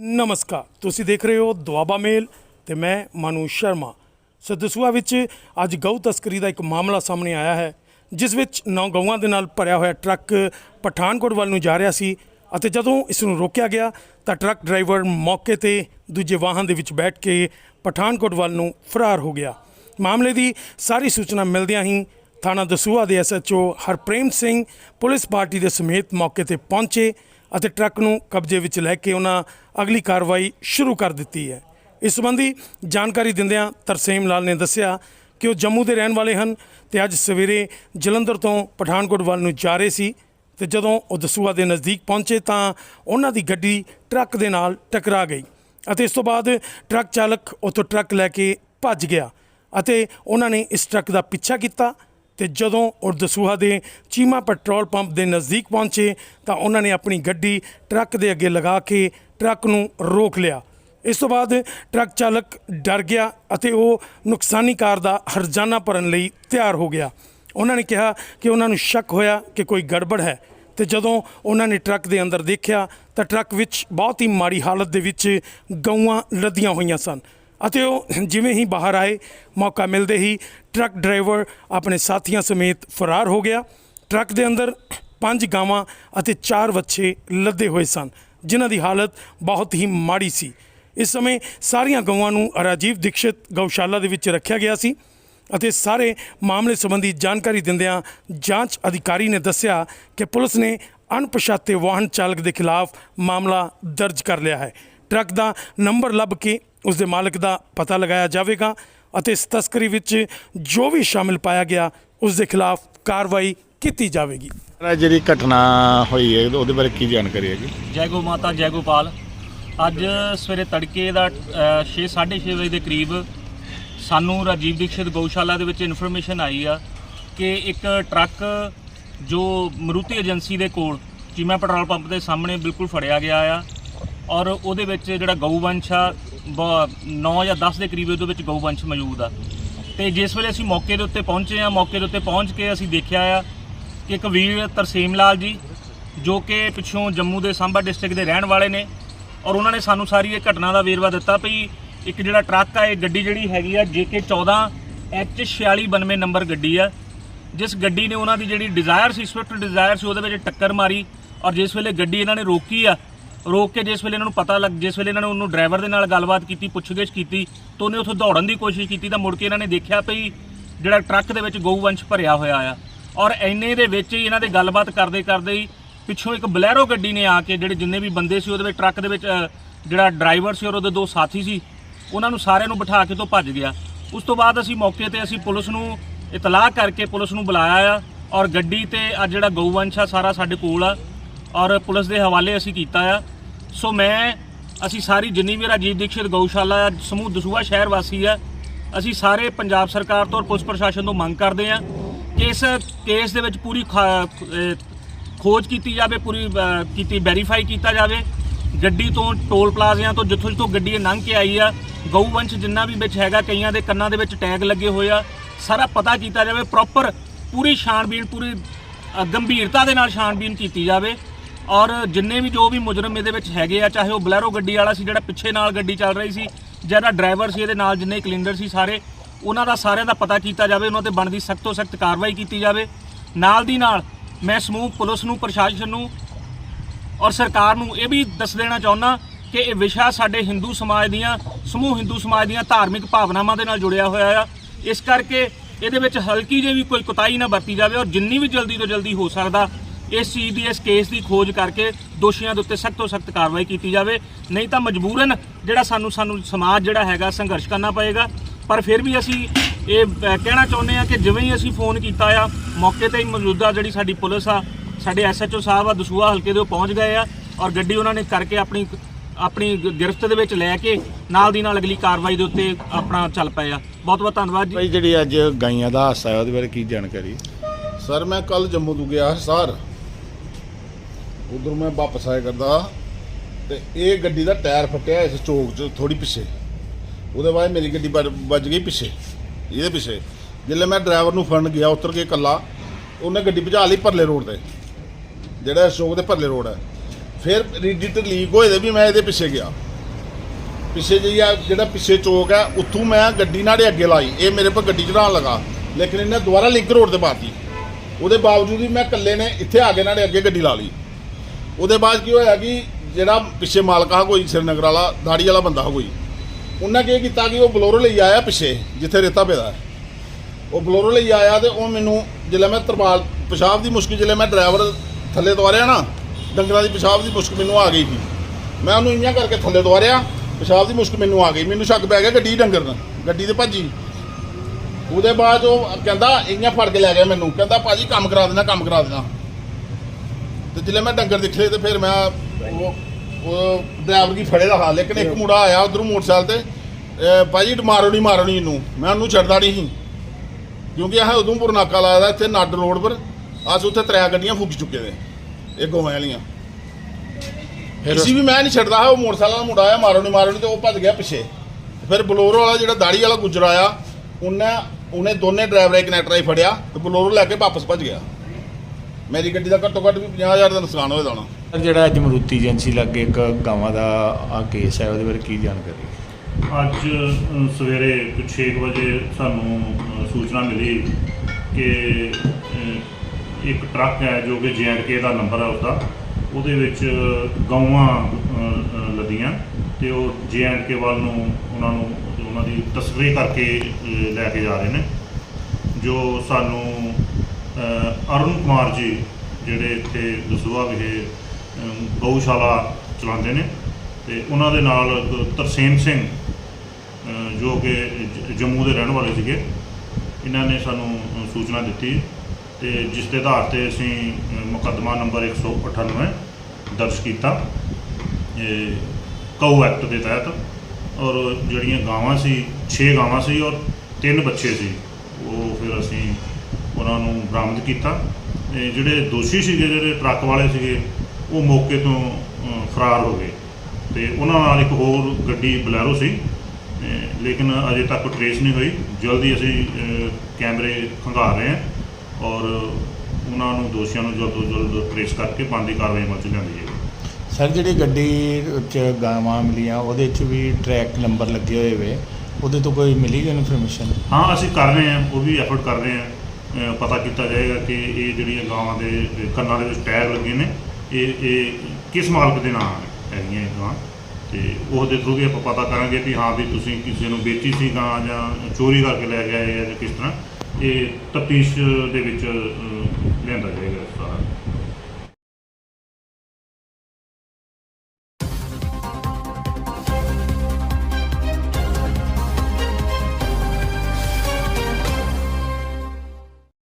ਨਮਸਕਾਰ। ਤੁਸੀਂ ਦੇਖ ਰਹੇ ਹੋ ਦੁਆਬਾ ਮੇਲ ਤੇ ਮੈਂ ਮਨੂ ਸ਼ਰਮਾ। ਸੋ ਦਸੂਆ ਵਿੱਚ ਅੱਜ ਗਊ ਤਸਕਰੀ ਦਾ ਇੱਕ ਮਾਮਲਾ ਸਾਹਮਣੇ ਆਇਆ ਹੈ, ਜਿਸ ਵਿੱਚ ਨੌ ਗਊਆਂ ਦੇ ਨਾਲ ਭਰਿਆ ਹੋਇਆ ਟਰੱਕ ਪਠਾਨਕੋਟ ਵੱਲ ਨੂੰ ਜਾ ਰਿਹਾ ਸੀ ਅਤੇ ਜਦੋਂ ਇਸ ਨੂੰ ਰੋਕਿਆ ਗਿਆ ਤਾਂ ਟਰੱਕ ਡਰਾਈਵਰ ਮੌਕੇ ਤੇ ਦੂਜੇ ਵਾਹਨ ਦੇ ਵਿੱਚ ਬੈਠ ਕੇ ਪਠਾਨਕੋਟ ਵੱਲ ਨੂੰ ਫਰਾਰ ਹੋ ਗਿਆ। ਮਾਮਲੇ ਦੀ ਸਾਰੀ ਸੂਚਨਾ ਮਿਲਦਿਆਂ ਹੀ ਥਾਣਾ ਦਸੂਆ ਦੇ SHO Harprem Singh police party ਦੇ ਸਮੇਤ ਮੌਕੇ ਤੇ ਪਹੁੰਚੇ ਅਤੇ ਟਰੱਕ ਨੂੰ ਕਬਜ਼ੇ ਵਿੱਚ ਲੈ ਕੇ ਉਹਨਾਂ ਅਗਲੀ ਕਾਰਵਾਈ ਸ਼ੁਰੂ ਕਰ ਦਿੱਤੀ ਹੈ। ਇਸ ਸੰਬੰਧੀ ਜਾਣਕਾਰੀ ਦਿੰਦਿਆਂ ਤਰਸੇਮ ਲਾਲ ਨੇ ਦੱਸਿਆ ਕਿ ਉਹ ਜੰਮੂ ਦੇ ਰਹਿਣ ਵਾਲੇ ਹਨ ਤੇ ਅੱਜ ਸਵੇਰੇ ਜਲੰਧਰ ਤੋਂ ਪਠਾਨਕੋਟ ਵੱਲ ਨੂੰ ਜਾ ਰਹੇ ਸੀ ਤੇ ਜਦੋਂ ਉਹ ਦਸੂਆ ਦੇ ਨਜ਼ਦੀਕ ਪਹੁੰਚੇ ਤਾਂ ਉਹਨਾਂ ਦੀ ਗੱਡੀ ਟਰੱਕ ਦੇ ਨਾਲ ਟਕਰਾ ਗਈ ਅਤੇ ਇਸ ਤੋਂ ਬਾਅਦ ਟਰੱਕ ਚਾਲਕ ਉੱਥੋਂ ਟਰੱਕ ਲੈ ਕੇ ਭੱਜ ਗਿਆ ਅਤੇ ਉਹਨਾਂ ਨੇ ਇਸ ਟਰੱਕ ਦਾ ਪਿੱਛਾ ਕੀਤਾ ਤੇ ਜਦੋਂ ਉਹ ਦਸੂਹਾ ਦੇ ਚੀਮਾ ਪੈਟਰੋਲ ਪੰਪ ਦੇ ਨਜ਼ਦੀਕ ਪਹੁੰਚੇ ਤਾਂ ਉਹਨਾਂ ਨੇ ਆਪਣੀ ਗੱਡੀ ਟਰੱਕ ਦੇ ਅੱਗੇ ਲਗਾ ਕੇ ਟਰੱਕ ਨੂੰ ਰੋਕ ਲਿਆ। ਇਸ ਤੋਂ ਬਾਅਦ ਟਰੱਕ ਚਾਲਕ ਡਰ ਗਿਆ ਅਤੇ ਉਹ ਨੁਕਸਾਨੀ ਕਾਰ ਦਾ ਹਰਜਾਨਾ ਭਰਨ ਲਈ ਤਿਆਰ ਹੋ ਗਿਆ। ਉਹਨਾਂ ਨੇ ਕਿਹਾ ਕਿ ਉਹਨਾਂ ਨੂੰ ਸ਼ੱਕ ਹੋਇਆ ਕਿ ਕੋਈ ਗੜਬੜ ਹੈ ਤੇ ਜਦੋਂ ਉਹਨਾਂ ਨੇ ਟਰੱਕ ਦੇ ਅੰਦਰ ਦੇਖਿਆ ਤਾਂ ਟਰੱਕ ਵਿੱਚ ਬਹੁਤ ਹੀ ਮਾੜੀ ਹਾਲਤ ਦੇ ਵਿੱਚ ਗਊਆਂ ਲੱਦੀਆਂ ਹੋਈਆਂ ਸਨ। ਅਤੇ ਉਹ ਜਿਵੇਂ ਹੀ ਬਾਹਰ ਆਏ, ਮੌਕਾ ਮਿਲਦੇ ਹੀ ਟਰੱਕ ਡਰਾਈਵਰ ਆਪਣੇ ਸਾਥੀਆਂ ਸਮੇਤ ਫਰਾਰ ਹੋ ਗਿਆ। ਟਰੱਕ ਦੇ ਅੰਦਰ ਪੰਜ ਗਾਵਾਂ ਅਤੇ ਚਾਰ ਵੱਛੇ ਲੱਦੇ ਹੋਏ ਸਨ, ਜਿਨ੍ਹਾਂ ਦੀ ਹਾਲਤ ਬਹੁਤ ਹੀ ਮਾੜੀ ਸੀ। ਇਸ ਸਮੇਂ ਸਾਰੀਆਂ ਗਊਆਂ ਨੂੰ ਰਾਜੀਵ ਦੀਕਸ਼ਿਤ ਗਊਸ਼ਾਲਾ ਦੇ ਵਿੱਚ ਰੱਖਿਆ ਗਿਆ ਸੀ ਅਤੇ ਸਾਰੇ ਮਾਮਲੇ ਸੰਬੰਧੀ ਜਾਣਕਾਰੀ ਦਿੰਦਿਆਂ ਜਾਂਚ ਅਧਿਕਾਰੀ ਨੇ ਦੱਸਿਆ ਕਿ ਪੁਲਿਸ ਨੇ ਅਣਪਛਾਤੇ ਵਾਹਨ ਚਾਲਕ ਦੇ ਖਿਲਾਫ ਮਾਮਲਾ ਦਰਜ ਕਰ ਲਿਆ ਹੈ। ਟਰੱਕ ਦਾ ਨੰਬਰ ਲੱਭ ਕੇ ਉਸ ਦੇ ਮਾਲਕ ਦਾ ਪਤਾ ਲਗਾਇਆ ਜਾਵੇਗਾ ਅਤੇ ਇਸ ਤਸਕਰੀ ਵਿੱਚ ਜੋ ਵੀ ਸ਼ਾਮਿਲ ਪਾਇਆ ਗਿਆ ਉਸ ਦੇ ਖਿਲਾਫ ਕਾਰਵਾਈ ਕੀਤੀ ਜਾਵੇਗੀ। ਇਹ ਜਿਹੜੀ ਘਟਨਾ ਹੋਈ ਹੈ ਉਹਦੇ ਬਾਰੇ ਕੀ ਜਾਣਕਾਰੀ ਹੈ ਜੀ ਗੋ ਮਾਤਾ ਜੈ ਗੋਪਾਲ। ਅੱਜ ਸਵੇਰੇ ਤੜਕੇ ਦਾ 6:30 ਵਜੇ ਦੇ ਕਰੀਬ ਸਾਨੂੰ ਰਾਜੀਵ ਦੀਕਸ਼ਿਤ ਗਊਸ਼ਾਲਾ ਦੇ ਵਿੱਚ ਇਨਫੋਰਮੇਸ਼ਨ ਆਈ ਆ ਕਿ ਇੱਕ ਟਰੱਕ ਜੋ ਮਰੂਤੀ ਏਜੰਸੀ ਦੇ ਕੋਲ ਚੀਮਾ ਪੈਟਰੋਲ ਪੰਪ ਦੇ ਸਾਹਮਣੇ ਬਿਲਕੁਲ ਫੜਿਆ ਗਿਆ ਆ ਔਰ ਉਹਦੇ ਵਿੱਚ ਜਿਹੜਾ ਗਊਵੰਸ਼ ਆ 9 ਜਾਂ 10 ਦੇ ਕਰੀਬ ਉਹਦੇ ਵਿੱਚ ਗਊਵੰਸ਼ ਮੌਜੂਦ ਆ। ਤੇ ਜਿਸ ਵੇਲੇ ਅਸੀਂ ਮੌਕੇ ਦੇ ਉੱਤੇ ਪਹੁੰਚੇ ਆ ਮੌਕੇ ਦੇ ਉੱਤੇ ਪਹੁੰਚ ਕੇ ਅਸੀਂ ਦੇਖਿਆ ਆ ਕਿ ਇੱਕ ਵੀਰ ਤਰਸੀਮ ਲਾਲ ਜੀ, ਜੋ ਕਿ ਪਿੱਛੋਂ ਜੰਮੂ ਦੇ ਸਾਂਬਾ ਡਿਸਟ੍ਰਿਕਟ ਦੇ ਰਹਿਣ ਵਾਲੇ ਨੇ, ਔਰ ਉਹਨਾਂ ਨੇ ਸਾਨੂੰ ਸਾਰੀ ਇਹ ਘਟਨਾ ਦਾ ਵੇਰਵਾ ਦਿੱਤਾ ਵੀ ਇੱਕ ਜਿਹੜਾ ਟਰੱਕ ਆ, ਇਹ ਗੱਡੀ ਜਿਹੜੀ ਹੈਗੀ ਆ JK 14 H4692 ਨੰਬਰ ਗੱਡੀ ਆ। ਜਿਸ ਗੱਡੀ ਨੇ ਉਹਨਾਂ ਦੀ ਜਿਹੜੀ ਡਿਜ਼ਾਇਰ ਸੀ ਸਵਿਫਟ ਡਿਜ਼ਾਇਰ ਸੀ, ਉਹਦੇ ਵਿੱਚ ਟੱਕਰ ਮਾਰੀ, ਔਰ ਜਿਸ ਵੇਲੇ ਗੱਡੀ ਇਹਨਾਂ ਨੇ ਰੋਕੀ ਆ ਰੋਕ ਕੇ ਜਿਸ ਵੇਲੇ ਇਹਨਾਂ ਨੂੰ ਪਤਾ ਲੱਗ, ਜਿਸ ਵੇਲੇ ਇਹਨਾਂ ਨੇ ਉਹਨੂੰ ਡਰਾਈਵਰ ਦੇ ਨਾਲ ਗੱਲਬਾਤ ਕੀਤੀ, ਪੁੱਛਗਿੱਛ ਕੀਤੀ, ਤਾਂ ਉਹਨੇ ਉੱਥੋਂ ਦੌੜਨ ਦੀ ਕੋਸ਼ਿਸ਼ ਕੀਤੀ, ਤਾਂ ਮੁੜ ਕੇ ਇਹਨਾਂ ਨੇ ਦੇਖਿਆ ਵੀ ਜਿਹੜਾ ਟਰੱਕ ਦੇ ਵਿੱਚ ਗਊਵੰਸ਼ ਭਰਿਆ ਹੋਇਆ ਆ। ਔਰ ਐਨੇ ਦੇ ਵਿੱਚ ਹੀ ਇਹਨਾਂ ਦੇ ਗੱਲਬਾਤ ਕਰਦੇ ਕਰਦੇ ਹੀ ਪਿੱਛੋਂ ਇੱਕ ਬਲੈਰੋ ਗੱਡੀ ਨੇ ਆ ਕੇ, ਜਿਹੜੇ ਜਿੰਨੇ ਵੀ ਬੰਦੇ ਸੀ ਉਹਦੇ ਵਿੱਚ ਟਰੱਕ ਦੇ ਵਿੱਚ ਜਿਹੜਾ ਡਰਾਈਵਰ ਸੀ ਔਰ ਉਹਦੇ ਦੋ ਸਾਥੀ ਸੀ, ਉਹਨਾਂ ਨੂੰ ਸਾਰਿਆਂ ਨੂੰ ਬਿਠਾ ਕੇ ਤੋਂ ਭੱਜ ਗਿਆ। ਉਸ ਤੋਂ ਬਾਅਦ ਅਸੀਂ ਮੌਕੇ ਤੇ ਅਸੀਂ ਪੁਲਿਸ ਨੂੰ ਇਤਲਾਹ ਕਰਕੇ ਪੁਲਿਸ ਨੂੰ ਬੁਲਾਇਆ ਆ, ਔਰ ਗੱਡੀ ਤੇ ਆ ਜਿਹੜਾ ਗਊਵੰਸ਼ ਆ, ਸਾਰਾ ਸਾਡੇ ਕੋਲ ਆ। ਔਰ ਪੁਲਿਸ ਦੇ ਹਵਾਲੇ ਅਸੀਂ ਕੀਤਾ ਆ। ਸੋ ਮੈਂ ਅਸੀਂ ਸਾਰੀ ਜਿੰਨੀ ਵੀ ਰਾਜੀਵ ਦੀਕਸ਼ਿਤ ਗਊਸ਼ਾਲਾ ਆ, ਸਮੂਹ ਦਸੂਹਾ ਸ਼ਹਿਰ ਵਾਸੀ ਆ ਅਸੀਂ ਸਾਰੇ ਪੰਜਾਬ ਸਰਕਾਰ ਤੋਂ ਔਰ ਪੁਲਿਸ ਪ੍ਰਸ਼ਾਸਨ ਤੋਂ ਮੰਗ ਕਰਦੇ ਆ ਕਿ ਇਸ ਕੇਸ ਦੇ ਵਿੱਚ ਪੂਰੀ ਖਾ- ਖੋਜ ਕੀਤੀ ਜਾਵੇ ਪੂਰੀ ਕੀਤੀ ਵੈਰੀਫਾਈ ਕੀਤਾ ਜਾਵੇ। ਗੱਡੀ ਤੋਂ ਟੋਲ ਪਲਾਜ਼ਿਆਂ ਤੋਂ ਜਿੱਥੋਂ ਜਿੱਥੋਂ ਗੱਡੀ ਲੰਘ ਕੇ ਆਈ ਆ ਗਊਵੰਸ਼ ਜਿੰਨਾ ਵੀ ਵਿੱਚ ਹੈਗਾ ਕਈਆਂ ਦੇ ਕੰਨਾਂ ਦੇ ਵਿੱਚ ਟੈਗ ਲੱਗੇ ਹੋਏ ਆ ਸਾਰਾ ਪਤਾ ਕੀਤਾ ਜਾਵੇ ਪ੍ਰੋਪਰ ਪੂਰੀ ਛਾਣਬੀਣ ਪੂਰੀ ਗੰਭੀਰਤਾ ਦੇ ਨਾਲ ਛਾਣਬੀਣ ਕੀਤੀ ਜਾਵੇ। ਔਰ ਜਿੰਨੇ ਵੀ ਜੋ ਵੀ ਮੁਜਰਮ ਇਹਦੇ ਵਿੱਚ ਹੈਗੇ ਆ, ਚਾਹੇ ਉਹ ਬਲੈਰੋ ਗੱਡੀ ਵਾਲਾ ਸੀ, ਜਿਹੜਾ ਪਿੱਛੇ ਨਾਲ ਗੱਡੀ ਚੱਲ ਰਹੀ ਸੀ ਜਿਹੜਾ ਡਰਾਈਵਰ ਸੀ, ਇਹਦੇ ਨਾਲ ਜਿੰਨੇ ਕਲਿੰਡਰ ਸੀ ਸਾਰੇ, ਉਹਨਾਂ ਦਾ ਸਾਰਿਆਂ ਦਾ ਪਤਾ ਕੀਤਾ ਜਾਵੇ, ਉਹਨਾਂ ਤੇ ਬਣਦੀ ਸਖਤ ਤੋਂ ਸਖਤ ਕਾਰਵਾਈ ਕੀਤੀ ਜਾਵੇ। ਨਾਲ ਦੀ ਨਾਲ ਮੈਂ ਸਮੂਹ, ਪੁਲਿਸ ਨੂੰ, ਪ੍ਰਸ਼ਾਸਨ ਨੂੰ ਔਰ ਸਰਕਾਰ ਨੂੰ ਇਹ ਵੀ ਦੱਸ ਦੇਣਾ ਚਾਹੁੰਦਾ ਕਿ ਇਹ ਵਿਸ਼ਾ ਸਾਡੇ ਹਿੰਦੂ ਸਮਾਜ ਦੀਆਂ, ਸਮੂਹ ਹਿੰਦੂ ਸਮਾਜ ਦੀਆਂ ਧਾਰਮਿਕ ਭਾਵਨਾਵਾਂ ਦੇ ਨਾਲ ਜੁੜਿਆ ਹੋਇਆ ਆ। ਇਸ ਕਰਕੇ ਇਹਦੇ ਵਿੱਚ ਹਲਕੀ ਜਿਹੀ ਵੀ ਕੋਈ ਕੁਤਾਈ ਨਾ ਵਰਤੀ ਜਾਵੇ ਔਰ ਜਿੰਨੀ ਵੀ ਜਲਦੀ ਤੋਂ ਜਲਦੀ ਹੋ ਸਕਦਾ ਇਸ ਚੀਜ਼ ਦੀ ਇਸ ਕੇਸ ਦੀ ਖੋਜ ਕਰਕੇ ਦੋਸ਼ੀਆਂ ਦੇ ਉੱਤੇ ਸਖਤ ਤੋਂ ਸਖਤ ਕਾਰਵਾਈ ਕੀਤੀ ਜਾਵੇ। ਨਹੀਂ ਤਾਂ ਮਜਬੂਰਨ ਜਿਹੜਾ ਸਾਨੂੰ ਸਾਨੂੰ ਸਮਾਜ ਜਿਹੜਾ ਹੈਗਾ ਸੰਘਰਸ਼ ਕਰਨਾ ਪਏਗਾ। ਪਰ ਫਿਰ ਵੀ ਅਸੀਂ ਇਹ ਕਹਿਣਾ ਚਾਹੁੰਦੇ ਆ ਕਿ ਜਿਵੇਂ ਹੀ ਅਸੀਂ ਫੋਨ ਕੀਤਾ ਆ ਮੌਕੇ ਤੇ ਹੀ ਮੌਜੂਦਾ ਜਿਹੜੀ ਸਾਡੀ ਪੁਲਿਸ ਆ ਸਾਡੇ ਐਸਐਚਓ ਸਾਹਿਬ ਆ ਦਸੂਆ ਹਲਕੇ ਦੇ ਉਹ ਪਹੁੰਚ ਗਏ ਆ ਔਰ ਗੱਡੀ ਉਹਨਾਂ ਨੇ ਕਰਕੇ ਆਪਣੀ ਆਪਣੀ ਗਿਰਫਤ ਦੇ ਵਿੱਚ ਲੈ ਕੇ ਨਾਲ ਦੀ ਨਾਲ ਅਗਲੀ ਕਾਰਵਾਈ ਦੇ ਉੱਤੇ ਆਪਣਾ ਚੱਲ ਪਏ ਆ। ਬਹੁਤ ਬਹੁਤ ਧੰਨਵਾਦ ਜੀ। ਭਾਈ ਜਿਹੜੀ ਅੱਜ ਗਾਈਆਂ ਦਾ ਹਾਸਾ ਹੈ ਉਹਦੇ ਬਾਰੇ ਕੀ ਜਾਣਕਾਰੀ? ਸਰ ਮੈਂ ਕੱਲ ਜੰਮੂ ਤੋਂ ਗਿਆ ਸਰ। ਉਧਰ ਮੈਂ ਵਾਪਸ ਆਇਆ ਕਰਦਾ ਤੇ ਇਹ ਗੱਡੀ ਦਾ ਟਾਇਰ ਫਟਿਆ ਇਸ ਚੌਕ 'ਚ ਥੋੜੀ ਪਿੱਛੇ। ਉਹਦੇ ਬਾਅਦ ਮੇਰੀ ਗੱਡੀ ਵੱਜ- ਗਈ ਪਿੱਛੇ, ਇਹਦੇ ਪਿੱਛੇ। ਜਦੋਂ ਮੈਂ ਡਰਾਈਵਰ ਨੂੰ ਫੜਨ ਗਿਆ, ਉਤਰ ਕੇ ਇਕੱਲਾ, ਉਹਨੇ ਗੱਡੀ ਭਜਾ ਲਈ ਪਰਲੇ ਰੋਡ ਤੇ। ਜਿਹੜਾ ਇਸ ਚੌਕ ਦੇ ਪਰਲੇ ਰੋਡ ਹੈ। ਫਿਰ ਰਜਿਸਟਰ ਲੀਕ ਹੋਏ ਦੇ ਵੀ ਮੈਂ ਇਹਦੇ ਪਿੱਛੇ ਗਿਆ। ਪਿੱਛੇ ਜਿਹੀ ਜਿਹੜਾ ਪਿੱਛੇ ਚੌਕ ਹੈ, ਉੱਥੋਂ ਮੈਂ ਗੱਡੀ ਨਾਲੇ ਅੱਗੇ ਲਾਈ। ਇਹ ਮੇਰੇ ਪਰ ਗੱਡੀ ਚੜਾਉਣ ਲਗਾ। ਲੇਕਿਨ ਇਹਨੇ ਦੁਬਾਰਾ ਲਿੰਕ ਰੋਡ ਤੇ ਪਾਤੀ। ਉਹਦੇ ਬਾਵਜੂਦ ਵੀ ਮੈਂ ਇਕੱਲੇ ਨੇ ਇੱਥੇ ਆ ਕੇ ਨਾਲੇ ਅੱਗੇ ਗੱਡੀ ਲਾ ਲਈ। ਉਹਦੇ ਬਾਅਦ ਕੀ ਹੋਇਆ ਕਿ ਜਿਹੜਾ ਪਿੱਛੇ ਮਾਲਕ ਆ ਕੋਈ ਸ੍ਰੀਨਗਰ ਵਾਲਾ, ਦਾੜੀ ਵਾਲਾ ਬੰਦਾ ਕੋਈ, ਉਹਨਾਂ ਕੀ ਕੀਤਾ ਕਿ ਉਹ ਬਲੋਰੋ ਲਈ ਆਇਆ ਪਿੱਛੇ, ਜਿੱਥੇ ਰੇਤਾ ਪੈਦਾ ਉਹ ਬਲੋਰੋ ਲਈ ਆਇਆ ਤੇ ਉਹ ਮੈਨੂੰ, ਜਿੱਲੇ ਮੈਂ ਤਰਪਾਲ, ਪਿਸ਼ਾਬ ਦੀ ਮੁਸ਼ਕਿਲ ਜਿੱਲੇ ਮੈਂ ਡਰਾਈਵਰ ਥੱਲੇ ਦਵਾਰਿਆ ਨਾ, ਡੰਗਰਾਂ ਦੀ ਪਿਸ਼ਾਬ ਦੀ ਮੁਸ਼ਕ ਮੈਨੂੰ ਆ ਗਈ ਸੀ। ਮੈਂ ਉਹਨੂੰ ਇੰਨਾ ਕਰਕੇ ਥੱਲੇ ਦਵਾਰਿਆ ਪਿਸ਼ਾਬ ਦੀ ਮੁਸ਼ਕ ਮੈਨੂੰ ਆ ਗਈ। ਮੈਨੂੰ ਸ਼ੱਕ ਪੈ ਗਿਆ ਗੱਡੀ ਡੰਗਰ ਨਾਲ, ਗੱਡੀ ਤੇ ਭੱਜੀ। ਉਹਦੇ ਬਾਅਦ ਉਹ ਕਹਿੰਦਾ ਇੰਨਾ ਫੜ ਕੇ ਲੈ ਗਿਆ ਮੈਨੂੰ। ਕਹਿੰਦਾ, ਭਾਜੀ, ਕੰਮ ਕਰਾ ਦੇਣਾ, ਕੰਮ ਕਰਾ ਦੇਣਾ। ਤੇ ਜਿੱਲੇ ਮੈਂ ਡੰਗਰ ਦਿਖਲੇ ਤੇ ਫਿਰ ਮੈਂ ਉਹ ਉਹ ਡਰਾਈਵਰ ਕੀ ਫੜੇ ਦਾ ਹਾਲ ਲੇਕਿਨ ਇੱਕ ਮੁੰਡਾ ਆਇਆ ਉਧਰੋਂ ਮੋਟਰਸਾਈਕਲ ਤੇ ਭਾਜੀ ਮਾਰੋ ਨਹੀਂ ਮਾਰੋ ਨਹੀਂ ਇਹਨੂੰ। ਮੈਂ ਉਹਨੂੰ ਛੱਡਦਾ ਨਹੀਂ ਸੀ। ਕਿਉਂਕਿ ਇਹ ਉਧਮਪੁਰ ਨਾਕਾ ਲਾਇਆ ਇੱਥੇ ਨੱਡ ਰੋਡ ਪਰ ਅੱਜ ਉੱਥੇ ਤਰੇ ਗੱਡੀਆਂ ਫੁੱਕ ਚੁੱਕੇ ਨੇ ਇਹ ਗੋਵਾਂ ਵਾਲੀਆਂ। ਕਿਸੇ ਵੀ ਮੈਂ ਨਹੀਂ ਛੱਡਦਾ ਹੈ ਉਹ ਮੋਟਰਸਾਈਕਲ ਵਾਲਾ ਮੁੰਡਾ ਆਇਆ ਮਾਰੋ ਨਹੀਂ ਮਾਰੋ ਨਹੀਂ ਤੇ ਉਹ ਭੱਜ ਗਿਆ ਪਿੱਛੇ। ਫਿਰ ਬਲੋਰੋ ਵਾਲਾ ਜਿਹੜਾ ਦਾੜੀ ਵਾਲਾ ਗੁਜਰ ਆਇਆ ਉਹਨੇ ਉਹਨੇ ਦੋਨੇ ਡਰਾਈਵਰ ਇੱਕ ਕਨੈਕਟਰ ਹੀ ਫੜਿਆ ਤੇ ਬਲੋਰੋ ਲੈ ਕੇ ਵਾਪਸ ਭੱਜ ਗਿਆ। ਮੇਰੀ ਗੱਡੀ ਦਾ ਘੱਟੋ ਘੱਟ ਵੀ 50000 ਦਾ ਨੁਕਸਾਨ ਹੋਇਆ ਹੋਣਾ ਸਰ ਜਿਹੜਾ ਅੱਜ ਮਰੂਤੀ ਏਜੰਸੀ ਲੱਗੇ ਇੱਕ ਗਾਵਾਂ ਦਾ ਆ ਕੇਸ ਹੈ ਉਹਦੇ ਬਾਰੇ ਕੀ ਜਾਣਕਾਰੀ? ਅੱਜ ਅ, ਸਵੇਰੇ ਕੁਝ ਛੇ ਕੁ ਵਜੇ ਸਾਨੂੰ ਅ, ਸੂਚਨਾ ਮਿਲੀ ਕਿ ਅ, ਇੱਕ ਟਰੱਕ ਹੈ ਜੋ ਕਿ ਕੇ ਦਾ ਨੰਬਰ ਹੈ ਉਸਦਾ। ਉਹਦੇ ਵਿੱਚ ਗਊਆਂ ਅ, ਅ, ਲੱਦੀਆਂ ਤੇ ਉਹ ਕੇ ਵੱਲ ਨੂੰ ਉਹਨਾਂ ਨੂੰ ਉਹਨਾਂ ਦੀ ਤਸਕਰੀ ਕਰਕੇ ਅ, ਲੈ ਕੇ ਜਾ ਰਹੇ ਨੇ ਜੋ ਸਾਨੂੰ ਅਰੁਣ ਕੁਮਾਰ ਜੀ, ਜਿਹੜੇ ਇੱਥੇ ਦਸੂਆ ਵਿਖੇ ਗਊਸ਼ਾਲਾ ਚਲਾਉਂਦੇ ਨੇ ਤੇ ਉਹਨਾਂ ਦੇ ਨਾਲ ਇੱਕ ਤਰਸੇਮ ਸਿੰਘ ਜੋ ਕਿ ਜੰਮੂ ਦੇ ਰਹਿਣ ਵਾਲੇ ਸੀਗੇ, ਇਹਨਾਂ ਨੇ ਸਾਨੂੰ ਸੂਚਨਾ ਦਿੱਤੀ ਤੇ ਜਿਸ ਦੇ ਆਧਾਰ ਤੇ ਅਸੀਂ ਮੁਕੱਦਮਾ ਨੰਬਰ 198 ਦਰਜ ਕੀਤਾ, ਇਹ ਕਊ ਐਕਟ ਦੇ ਤਹਿਤ, ਔਰ ਜਿਹੜੀਆਂ ਗਾਵਾਂ ਸੀ 6 ਗਾਵਾਂ ਸੀ ਔਰ 3 ਬੱਚੇ ਸੀ, ਉਹ ਫਿਰ ਅਸੀਂ ਉਹਨਾਂ ਨੂੰ ਬਰਾਮਦ ਕੀਤਾ। ਤੇ ਜਿਹੜੇ ਦੋਸ਼ੀ ਸੀਗੇ ਜਿਹੜੇ ਟਰੱਕ ਵਾਲੇ ਸੀਗੇ ਉਹ ਮੌਕੇ ਤੋਂ ਫਰਾਰ ਹੋ ਗਏ। ਤੇ ਉਹਨਾਂ ਨਾਲ ਇੱਕ ਹੋਰ ਗੱਡੀ ਬਲੈਰੋ ਸੀ। ਲੇਕਿਨ ਅਜੇ ਤੱਕ ਟਰੇਸ ਨਹੀਂ ਹੋਈ। ਜਲਦੀ ਅਸੀਂ ਕੈਮਰੇ ਖੰਗਾਰ ਰਹੇ ਹਾਂ ਔਰ ਉਹਨਾਂ ਨੂੰ ਦੋਸ਼ੀਆਂ ਨੂੰ ਜਲਦ ਤੋਂ ਜਲਦ ਟਰੇਸ ਕਰਕੇ ਬਣਦੀ ਕਾਰਵਾਈ ਅਮਲ 'ਚ ਲਿਆਂਦੀ ਜਾਏਗੀ। ਸਰ ਜਿਹੜੀ ਗੱਡੀ ਚ ਗਾਵਾਂ ਮਿਲੀਆਂ ਉਹਦੇ ਚ ਵੀ ਟਰੈਕ ਨੰਬਰ ਲੱਗੇ ਹੋਏ ਵੇ। ਉਹਦੇ ਤੋਂ ਕੋਈ ਮਿਲੀ ਇਨਫੋਰਮੇਸ਼ਨ? ਹਾਂ ਅਸੀਂ ਕਰ ਰਹੇ ਹਾਂ। ਉਹ ਵੀ ਐਫਰਟ ਕਰ ਰਹੇ ਹਾਂ। ਪਤਾ ਕੀਤਾ ਜਾਏਗਾ ਕਿ ਇਹ ਜਿਹੜੀਆਂ ਗਾਵਾਂ ਦੇ ਕੰਨਾਂ ਦੇ ਵਿੱਚ ਟਾਇਰ ਲੱਗੇ ਨੇ, ਇਹ ਇਹ ਕਿਸ ਮਾਲਕ ਦੇ ਨਾਮ ਹੈਗੀਆਂ ਇਹ ਗਾਂ ਤੇ ਉਹਦੇ ਥਰੂ ਵੀ ਆਪਾਂ ਪਤਾ ਕਰਾਂਗੇ ਵੀ ਹਾਂ ਵੀ ਤੁਸੀਂ ਕਿਸੇ ਨੂੰ ਵੇਚੀ ਸੀ ਗਾਂ ਜਾਂ ਚੋਰੀ ਕਰਕੇ ਲੈ ਗਏ ਜਾਂ ਕਿਸ ਤਰ੍ਹਾਂ, ਇਹ ਤਫਤੀਸ਼ ਦੇ ਵਿੱਚ ਲਿਆਂਦਾ ਜਾਏਗਾ